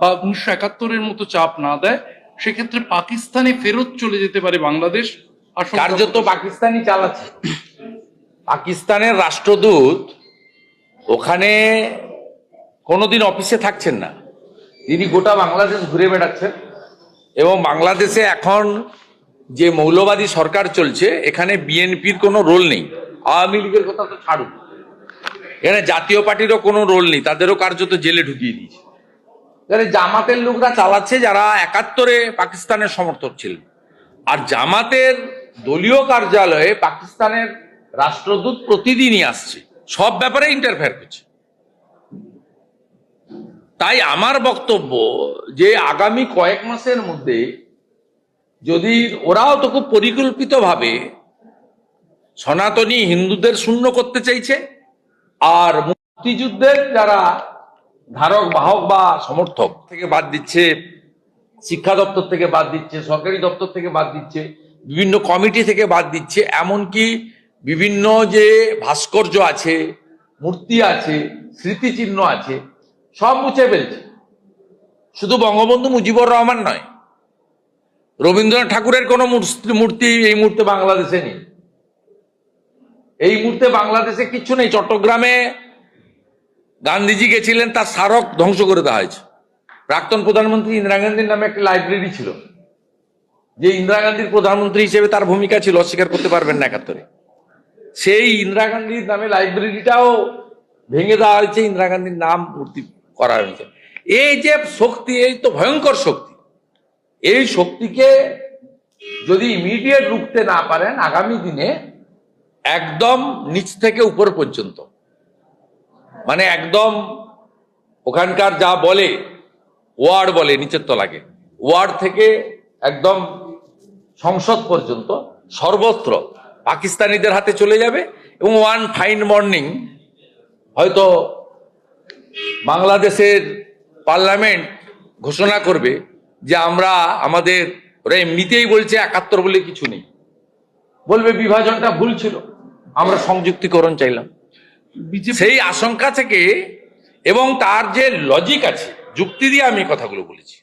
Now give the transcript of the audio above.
বা উনিশশো একাত্তরের মতো চাপ না দেয় সেক্ষেত্রে পাকিস্তানে ফেরত চলে যেতে পারে বাংলাদেশ। কার্যত পাকিস্তানি চালাচ্ছে। পাকিস্তানের রাষ্ট্রদূত ওখানে কোনোদিন অফিসে থাকছেন না। তিনি গোটা বাংলাদেশ ঘুরে বেড়াচ্ছেন এবং বাংলাদেশে এখন যে মৌলবাদী সরকার চলছে এখানে বিএনপির কোনো রোল নেই। আওয়ামী লীগের কথা তো ছাড়ুন। এখানে জাতীয় পার্টিরও কোনো রোল নেই। তাদেরও কার্যত জেলে ঢুকিয়ে দিয়েছে। জামাতের লোকরা চালাচ্ছে যারা একাত্তরে পাকিস্তানের সমর্থক ছিলেন আর জামাতের দলীয় কার্যালয়ে পাকিস্তানের রাষ্ট্রদূত প্রতিদিনই আসছে। সব ব্যাপারে ইন্টারফেয়ার করছে। তাই আমার বক্তব্য যে আগামী কয়েক মাসের মধ্যে যদি ওরাও তো খুব পরিকল্পিতভাবে সনাতনী হিন্দুদের শূন্য করতে চাইছে, আর মুক্তিযুদ্ধের যারা ধারক, বাহক বা সমর্থক থেকে বাদ দিচ্ছে, শিক্ষা দপ্তর থেকে বাদ দিচ্ছে, সরকারি দপ্তর থেকে বাদ দিচ্ছে, বিভিন্ন কমিটি থেকে বাদ দিচ্ছে, এমনকি বিভিন্ন যে ভাস্কর্য আছে, মূর্তি আছে, স্মৃতিচিহ্ন আছে, সব মুছে ফেলছে। শুধু বঙ্গবন্ধু মুজিবুর রহমান নয়, রবীন্দ্রনাথ ঠাকুরের কোনো মূর্তি- এই মুহূর্তে বাংলাদেশে নেই। এই মুহূর্তে বাংলাদেশে কিচ্ছু নেই, চট্টগ্রামে গান্ধীজি গেছিলেন, তার স্মারক ধ্বংস করে দেওয়া হয়েছে। প্রাক্তন প্রধানমন্ত্রী ইন্দিরা গান্ধীর নামে একটা লাইব্রেরি ছিল, যে ইন্দিরা গান্ধীর প্রধানমন্ত্রী হিসেবে তার ভূমিকা ছিল, অস্বীকার করতে পারবেন না একাত্তরে। সেই ইন্দিরা গান্ধীর নামে লাইব্রেরিটাও ভেঙে দেওয়া হয়েছে, ইন্দিরা গান্ধীর নাম মূর্তি করা হয়েছে। এই যে শক্তি, এই তো ভয়ঙ্কর শক্তি, এই শক্তিকে যদি ইমিডিয়েট রুখতে না পারেন, আগামী দিনে একদম নিচ থেকে উপর পর্যন্ত মানে একদম ওখানকার যা বলে, ওয়ার্ড বলে, নিচের তলাকে। ওয়ার্ড থেকে একদম সংসদ পর্যন্ত সর্বত্র পাকিস্তানিদের হাতে চলে যাবে এবং ওয়ান ফাইন মর্নিং, হয়তো বাংলাদেশের পার্লামেন্ট ঘোষণা করবে যে আমরা আমাদের, ওরা এমনিতেই বলছে একাত্তর বলে কিছু নেই। বলবে বিভাজনটা ভুল ছিল। আমরা সংযুক্তিকরণ চাইলাম। সেই আশঙ্কা থেকে এবং তার যে লজিক আছে যুক্তি দিয়ে আমি কথাগুলো বলেছি।